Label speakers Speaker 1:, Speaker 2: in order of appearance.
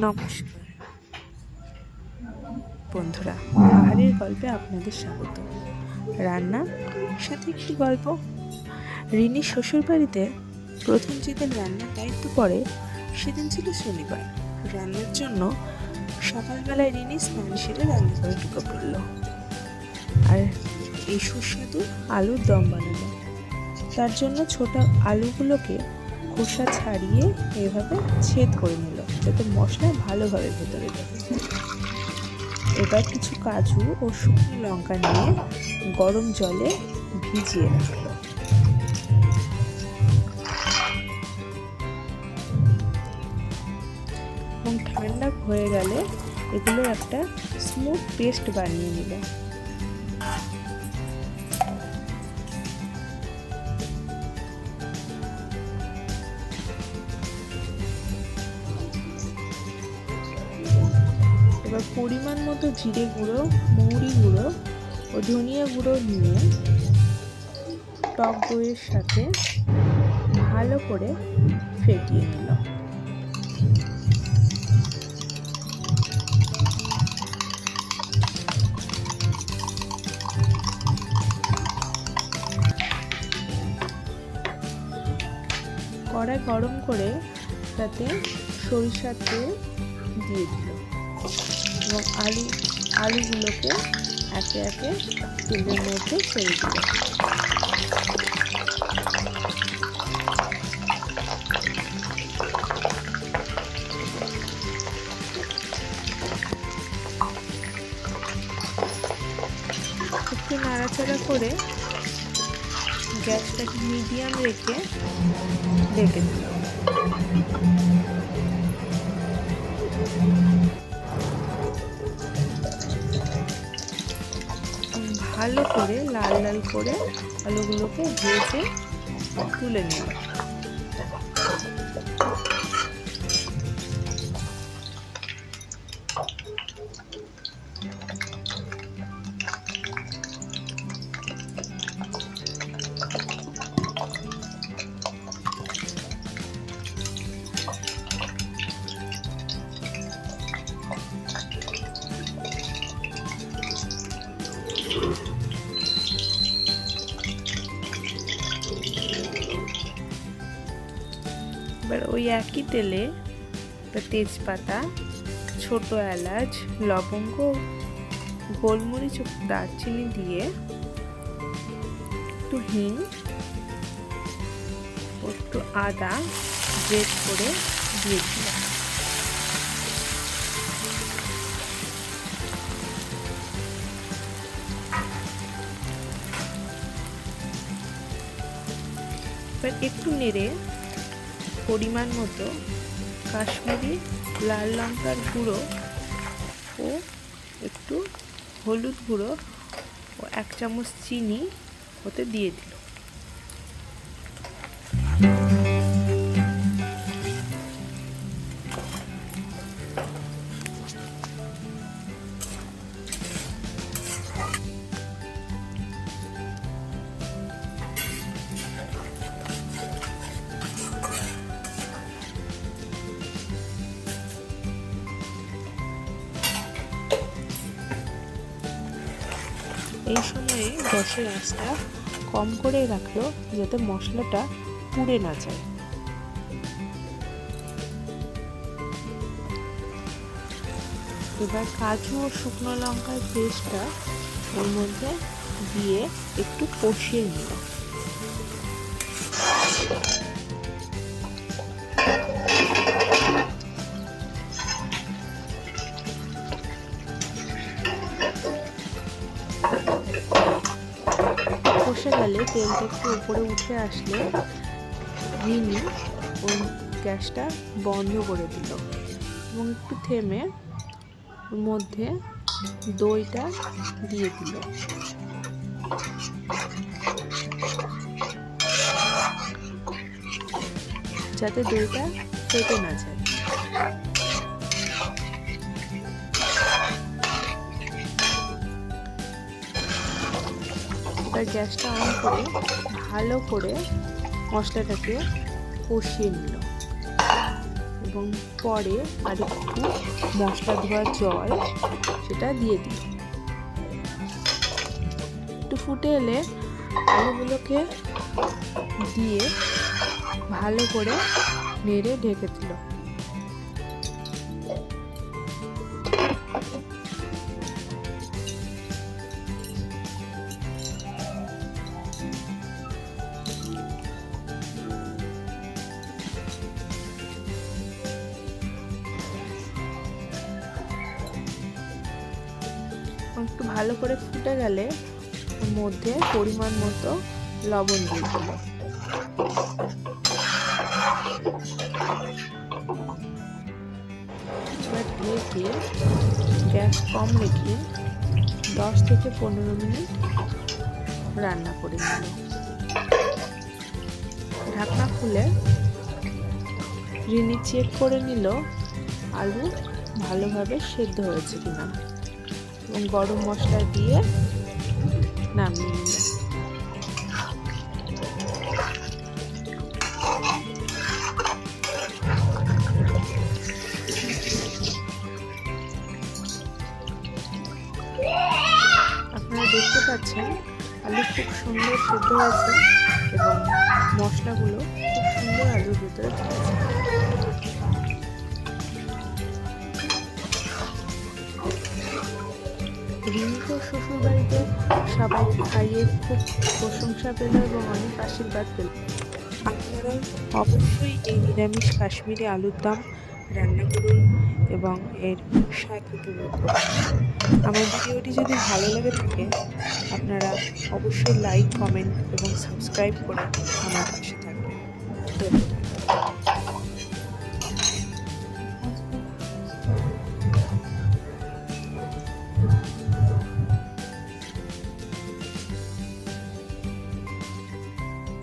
Speaker 1: নমস্কার। বন্ধুরা, পাহাড়ের গল্পে আপনাদের স্বাগত। রান্না, সাথে একটি গল্প। রিনির শ্বশুরবাড়িতে প্রথম যেদিন রান্নার দায়িত্ব পড়ে, সেদিন ছিল শনিবার। রান্নার জন্য সকালবেলায় রিনি স্নান সেরে রান্নাঘরে ঢুকে পড়ল আর এই সুস্বাদু আলুর দম বানানো তার জন্য ছোট আলুগুলোকে খোসা ছাড়িয়ে এভাবে ছেদ করে নিল, যাতে মশলা ভালোভাবে ভেতরে ঢোকে। এবার কিছু কাজু ও শুকনো লঙ্কা নিয়ে গরম জলে ভিজিয়ে রাখল। এবং ঠান্ডা হয়ে গেলে এগুলো একটা স্মুথ পেস্ট বানিয়ে নিল পরিমাণ মতো জিরে গুঁড়ো, মৌরি গুঁড়ো ও ধনিয়া গুঁড়ো নিয়ে টক দইয়ের সাথে ভালো করে ফেটিয়ে নিল। কড়াই গরম করে তাতে সরিষার তেল দিয়ে দিল। এবং আলু, আলুগুলোকে একে একে তেলের মধ্যে ছেড়ে দিল একটু নাড়াচাড়া করে গ্যাসটাকে মিডিয়াম রেখে রেখে দিল ভালো করে লাল লাল করে আলুগুলোকে ভেজে তুলে নিল এবার ওই একই তেলে তেজপাতা, ছোট এলাচ, লবঙ্গ, গোলমরিচ দারচিনি দিয়ে একটু হিং একটু আদা গ্রেট করে দিয়ে দিলাম। একটু নেড়ে পরিমাণ মতো কাশ্মীরি, লাল লঙ্কার গুঁড়ো ও একটু হলুদ গুঁড়ো ও এক চামচ চিনি ওতে দিয়ে দিল। এই সময়ে গ্যাসের আঁচটা কম করে রাখল যাতে মশলাটা পুড়ে না যায়। এবার কাজু ও শুকনো লঙ্কার পেস্টটা ওর মধ্যে দিয়ে একটু কষিয়ে নিল গেলে তেলটা একটু উপরে উঠে আসলে রিনি ওই গ্যাসটা বন্ধ করে দিল। এবং একটু থেমে ওর মধ্যে দইটা দিয়ে দিল। যাতে দইটা ফেটে না যায়। এবার গ্যাসটা অন করে ভালো করে মশলাটাকে কষিয়ে নিল। এবং পরে আর একটু মশলা ধোয়ার জল সেটা দিয়ে দিল। একটু ফুটে এলে আলুগুলোকে দিয়ে ভালো করে নেড়ে ঢেকে দিল। ভালো করে ফুটে গেলে মধ্যে পরিমাণ মতো লবণ দিয়ে ঢেকে গ্যাস কম রেখে দশ থেকে পনেরো মিনিট রান্না করে নিল ঢাকনা খুলে রিনি চেক করে নিল আলু ভালোভাবে সেদ্ধ হয়েছে কিনা। গরম মশলা দিয়ে নামিয়ে নিল আপনারা দেখতে পাচ্ছেন, আলু খুব সুন্দর সেদ্ধ হয়েছে এবং মশলাগুলো খুব সুন্দর আলুর ভিতরে রিমিকে শ্বশুর বাড়িতে সবাইকে খাইয়ে খুব প্রশংসা পেল এবং অনেক আশীর্বাদ পেল। আপনারা অবশ্যই এই নিরামিষ কাশ্মীরি আলুর দম রান্না করুন এবং এর স্বাদ উপভোগ করুন। আমার ভিডিওটি যদি ভালো লেগে থাকে, আপনারা অবশ্যই লাইক কমেন্ট এবং সাবস্ক্রাইব করে আমার পাশে থাকবেন। ধন্যবাদ।